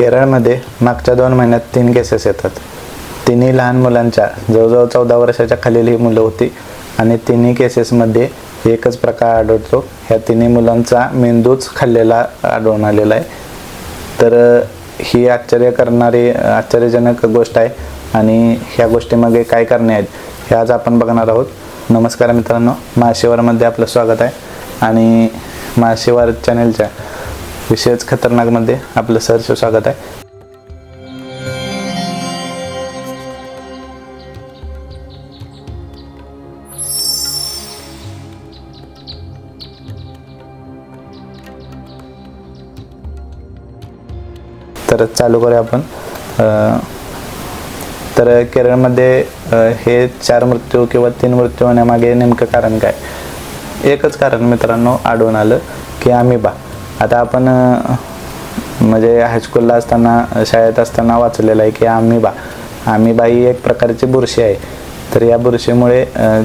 केरळमध्ये मागच्या दोन महिन्यात तीन केसेस येतात. तिन्ही लहान मुलांच्या जवळजवळ चौदा वर्षाच्या खालील ही मुलं होती आणि तिन्ही केसेसमध्ये एकच प्रकार आढळतो. ह्या तिन्ही मुलांचा मेंदूच खाल्लेला आढळून आलेला आहे. तर ही आश्चर्य करणारी आश्चर्यजनक गोष्ट आहे आणि ह्या गोष्टीमागे काय करणे आहेत हे आज आपण बघणार आहोत. नमस्कार मित्रांनो महाशिवारमध्ये आपलं स्वागत आहे आणि महाशिवार चॅनेलच्या विशेष खतरनाकमध्ये आपलं सहर्ष स्वागत आहे. तर चालू करूया आपण. तर केरळमध्ये हे चार मृत्यू किंवा तीन मृत्यू होण्यामागे नेमकं कारण काय? एकच कारण मित्रांनो आढळून आलं की आम्ही बा आता आपण म्हणजे हायस्कूलला असताना शाळेत असताना वाचलेलं आहे की आम्हीबा आम्हीबा ही एक प्रकारची बुरशी आहे. तर या बुरशीमुळे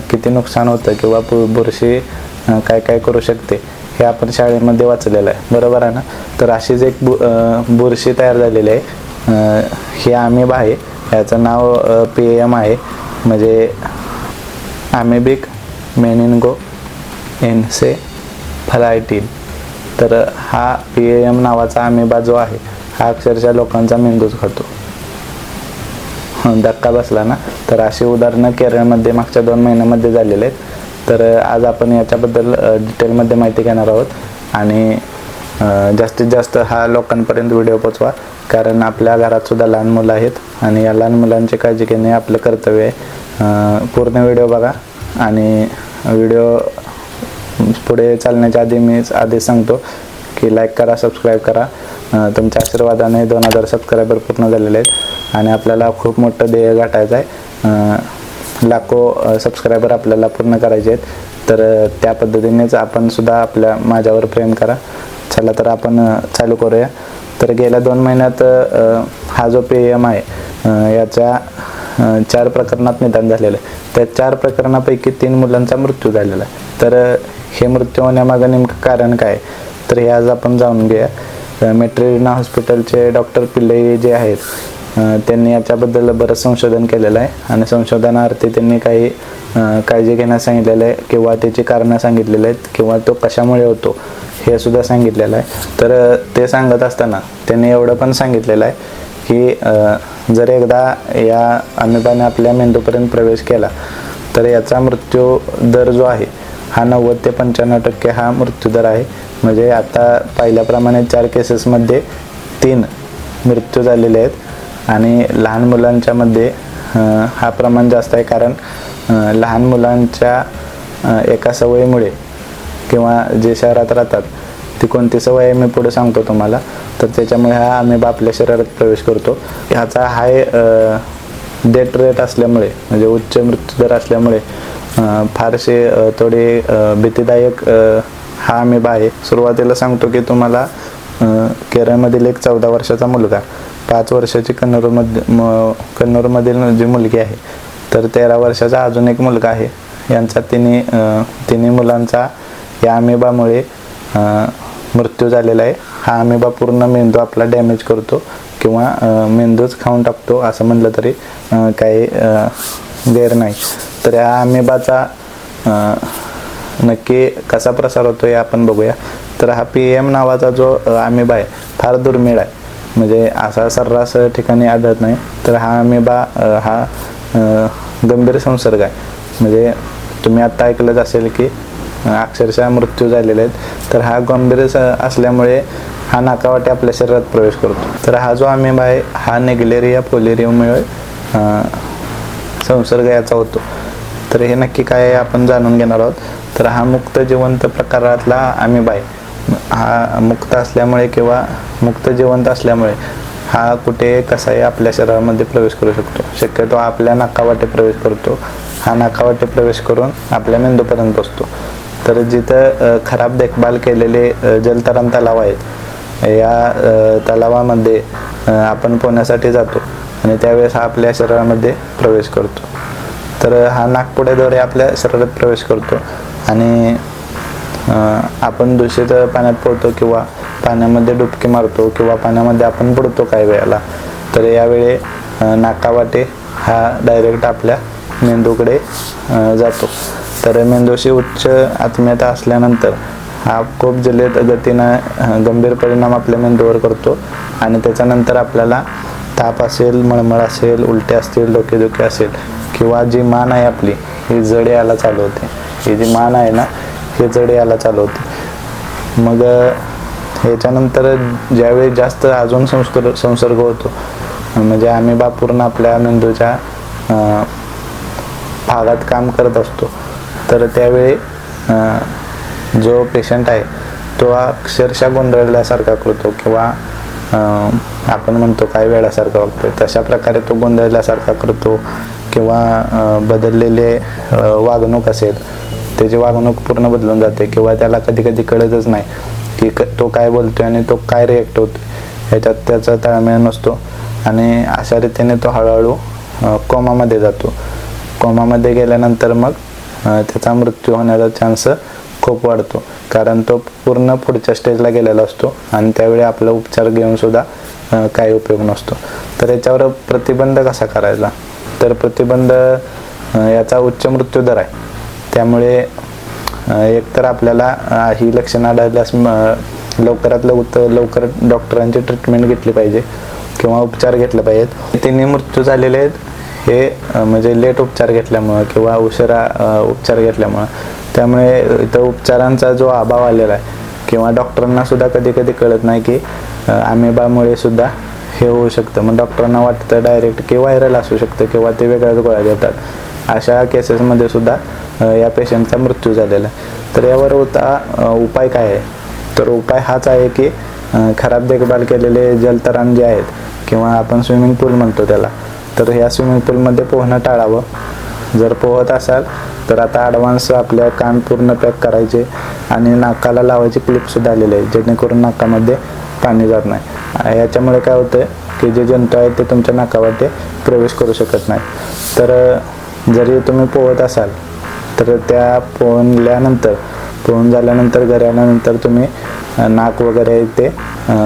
किती नुकसान होतं किंवा बुरशी काय काय करू शकते हे आपण शाळेमध्ये वाचलेलं आहे. बरोबर आहे ना? तर अशीच एक बु बुरशी तयार झालेली आहे. ही अमिबा आहे. याचं नाव पी एम आहे. म्हणजे आमेबिक मेनिनगो एनसे फलायटीन. तर हा पी एम नावाचा आमेबा जो आहे. हा अक्षरशः लोकांचा मेंदूच खातो. धक्का बसला ना? तर अशी उदाहरणं केरळमध्ये मागच्या दोन महिन्यामध्ये झालेले आहेत. तर आज आपण याच्याबद्दल डिटेलमध्ये माहिती घेणार आहोत. आणि जास्तीत जास्त हा लोकांपर्यंत व्हिडिओ पोचवा. कारण आपल्या घरात सुद्धा लहान मुलं आहेत. आणि या लहान मुलांची काळजी घेणे आपलं कर्तव्य आहे. पूर्ण व्हिडिओ बघा. आणि व्हिडिओ पुढे चालण्याच्या आधी मी आधी सांगतो की लाईक करा सबस्क्राईब करा. तुमच्या आशीर्वादाने दोन हजार सबस्क्रायबर पूर्ण झालेले आहेत आणि आपल्याला खूप मोठं ध्येय गाठायचं आहे. लाखो सबस्क्रायबर आपल्याला पूर्ण करायचे आहेत. तर त्या पद्धतीनेच आपण सुद्धा आपल्या माझ्यावर प्रेम करा. चला तर आपण चालू करूया. तर गेल्या दोन महिन्यात हा जो पी एम आहे याच्या चार प्रकरणात निदान झालेलं आहे. त्या चार प्रकरणापैकी तीन मुलांचा मृत्यू झालेला आहे. तर हे मृत्यू होण्यामागं नेमकं कारण काय तर हे आज आपण जाणून घेऊया. मेट्रेरिना हॉस्पिटलचे डॉक्टर पिल्ले जे आहेत त्यांनी याच्याबद्दल बरंच संशोधन केलेलं आहे. आणि संशोधनार्थी त्यांनी काही काळजी घेण्यास सांगितलेलं आहे किंवा त्याची कारणं सांगितलेली आहेत किंवा तो कशामुळे होतो हे सुद्धा सांगितलेलं आहे. तर ते सांगत असताना त्यांनी एवढं पण सांगितलेलं आहे की जर एकदा या अमिबाने आपल्या मेंदूपर्यंत प्रवेश केला तर याचा मृत्यू दर जो आहे हा नव्वद ते पंच्याण्णव टक्के हा मृत्यूदर आहे. म्हणजे आता पाहिल्याप्रमाणे चार केसेसमध्ये तीन मृत्यू झालेले आहेत. आणि लहान मुलांच्यामध्ये हा प्रमाण जास्त आहे कारण लहान मुलांच्या एका सवयीमुळे किंवा जे शहरात राहतात ती कोणती सवय मी पुढे सांगतो तुम्हाला. तर त्याच्यामुळे हा आम्ही आपल्या शरीरात प्रवेश करतो. ह्याचा हाय डेट रेट असल्यामुळे म्हणजे उच्च मृत्यूदर असल्यामुळे फारसे थोडे भीतीदायक हा अमेबा आहे. सुरुवातीला सांगतो की तुम्हाला केरळमधील एक चौदा वर्षाचा मुलगा पाच वर्षाची कन्नूरमध्ये म कन्नूरमधील जी मुलगी आहे तर तेरा वर्षाचा अजून एक मुलगा आहे. यांचा तिन्ही तिन्ही मुलांचा या अमेबामुळे मृत्यू झालेला आहे. हा अमेबा पूर्ण मेंदू आपला डॅमेज करतो किंवा मेंदूच खाऊन टाकतो असं म्हणलं तरी काही गैर नाही. तर या अमेबाचा नक्की कसा प्रसार होतो हे आपण बघूया. तर हा पी एम नावाचा जो अ, अमेबा आहे फार दुर्मिळ आहे. म्हणजे असा सर्रास ठिकाणी आढळत नाही. तर हा अमेबा हा गंभीर संसर्ग आहे. म्हणजे तुम्ही आत्ता ऐकलंच असेल की अक्षरशः मृत्यू झालेले आहेत. तर हा गंभीर स- असल्यामुळे हा नाकावाटे आपल्या शरीरात प्रवेश करतो. तर हा जो अमेबा आहे हा नेग्लेरिया पोलेरियामुळे संसर्ग याचा होतो. तर हे नक्की काय आपण जाणून घेणार आहोत. तर हा मुक्त जिवंत प्रकारातला अमिबा आहे. हा मुक्त असल्यामुळे किंवा मुक्त जिवंत असल्यामुळे हा कुठे कसाही आपल्या शरीरामध्ये प्रवेश करू शकतो. शक्यतो आपल्या नाकावाटे प्रवेश करतो. हा नाकावाटे प्रवेश करून आपल्या मेंदूपर्यंत पोचतो तर जिथं खराब देखभाल केलेले जलतरण तलाव आहेत या तलावामध्ये आपण पोहण्यासाठी जातो आणि त्यावेळेस हा आपल्या शरीरामध्ये प्रवेश करतो. तर हा नागपुड्याद्वारे आपल्या शरीरात प्रवेश करतो आणि आपण दूषित पाण्यात पोहतो किंवा पाण्यामध्ये डुबकी मारतो किंवा पाण्यामध्ये आपण बुडतो काही वेळेला तर यावेळी नाकावाटे हा डायरेक्ट आपल्या मेंदूकडे जातो. तर मेंदूशी उच्च आत्मीयता असल्यानंतर हा खूप जलद गतीनं गंभीर परिणाम आपल्या मेंदूवर करतो आणि त्याच्यानंतर आपल्याला ताप असेल मळमळ असेल उलटे असतील डोकेदुखी असेल किंवा जी मान आहे आपली ही जड यायला चालू होते. ही जी मान आहे ना ही जड यायला चालू होते. मग ह्याच्यानंतर ज्यावेळी जास्त अजून संस्कृ संसर्ग होतो म्हणजे आम्ही बापूर्ण आपल्या मेंदूच्या भागात काम करत असतो. तर त्यावेळी जो पेशंट आहे तो अक्षरशः गोंधळल्यासारखा करतो किंवा आपण म्हणतो काय वेळासारखा वागतोय. तशा प्रकारे तो गोंधळल्यासारखा करतो किंवा बदललेले वागणूक असेल त्याची वागणूक पूर्ण बदलून जाते किंवा त्याला कधी कधी कळतच नाही की क- तो काय बोलतोय आणि तो काय रिॲक्ट होतो ह्याच्यात त्याचा ताळमेळ नसतो आणि अशा रीतीने तो हळूहळू कोमामध्ये जातो. कोमामध्ये गेल्यानंतर मग त्याचा मृत्यू होण्याचा चान्स खूप वाढतो. कारण तो पूर्ण पुढच्या स्टेजला गेलेला असतो आणि त्यावेळी आपला उपचार घेऊन सुद्धा काही उपयोग नसतो. तर याच्यावर प्रतिबंध कसा करायचा? तर प्रतिबंध याचा उच्च मृत्यू दर आहे. त्यामुळे एक एकतर आपल्याला ही लक्षणं आढळल्यास लवकरात लवकर लवकर डॉक्टरांची ट्रीटमेंट घेतली पाहिजे किंवा उपचार घेतले पाहिजेत. तिन्ही मृत्यू झालेले आहेत. हे म्हणजे लेट उपचार घेतल्यामुळं किंवा उशिरा उपचार घेतल्यामुळं. त्यामुळे इथं उपचारांचा जो अभाव आलेला आहे किंवा डॉक्टरांना सुद्धा कधी कधी कळत नाही की आमेबामुळे सुद्धा हे होऊ शकतं. मग डॉक्टरांना वाटतं डायरेक्ट की व्हायरल असू शकतं किंवा ते वेगळ्याच गोळ्या देतात. अशा केसेसमध्ये सुद्धा या पेशंटचा मृत्यू झालेला आहे. तर यावर होता उपाय काय आहे? तर उपाय हाच आहे की खराब देखभाल केलेले जलतरण जे आहेत किंवा आपण स्विमिंग पूल म्हणतो त्याला तर ह्या स्विमिंग पूलमध्ये पोहणं टाळावं. जर पोहत असाल तर आता ॲडव्हान्स आपल्या कान पूर्ण पॅक करायचे आणि नाकाला लावायचे क्लिपसुद्धा आलेले आहे जेणेकरून नाकामध्ये पाणी जात नाही. याच्यामुळे काय होतं की जे जंतू आहेत ते तुमच्या नाकावरती प्रवेश करू शकत नाही. तर जरी तुम्ही पोहत असाल तर त्या पोहल्यानंतर पोहून झाल्यानंतर घरी आल्यानंतर तुम्ही नाक वगैरे ते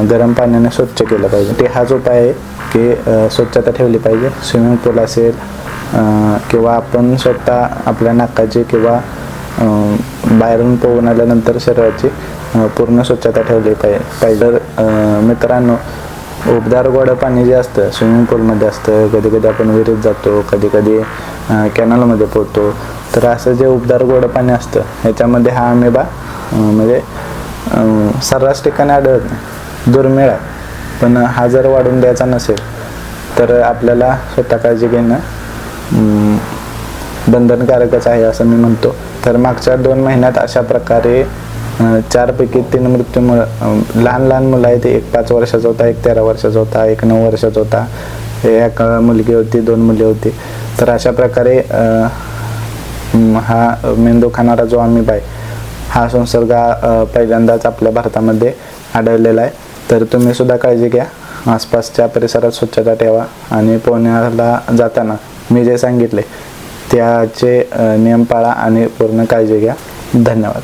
गरम पाण्याने स्वच्छ केलं पाहिजे. ते हाच उपाय आहे. की स्वच्छता ठेवली पाहिजे. स्विमिंग पूल असेल किंवा आपण स्वतः आपल्या नाकाची किंवा बाहेरून पोहून आल्यानंतर शरीराची पूर्ण स्वच्छता ठेवली पाहिजे पाहिजे. तर मित्रांनो उबदार गोडं पाणी जे असतं स्विमिंग पूलमध्ये असतं कधी कधी आपण विहिरीत जातो कधी कधी कॅनलमध्ये पोहतो. तर असं जे उबदार गोडं पाणी असतं ह्याच्यामध्ये हा आम्ही बा म्हणजे सर्रास ठिकाणी आढळत नाही. दुर्मिळ आहे. पण हा जर वाढून द्यायचा नसेल तर आपल्याला स्वतः काळजी घेणं बंधनकारकच आहे असं मी म्हणतो. तर मागच्या दोन महिन्यात अशा प्रकारे चारपैकी तीन मृत्यूमुळं लहान लहान मुलं आहेत. एक पाच वर्षाचा होता एक तेरा वर्षाचा होता एक नऊ वर्षाचा होता. एक मुलगी होती दोन मुली होती. तर अशा प्रकारे हा मेंदू खाणारा जो आम्ही आहे हा संसर्ग पहिल्यांदाच आपल्या भारतामध्ये आढळलेला आहे. तर तुम्ही सुद्धा काळजी घ्या. आसपासच्या परिसरात स्वच्छता ठेवा आणि पोहण्याला जाताना मी जे सांगितले त्याचे नियम पाळा आणि पूर्ण काळजी घ्या. धन्यवाद.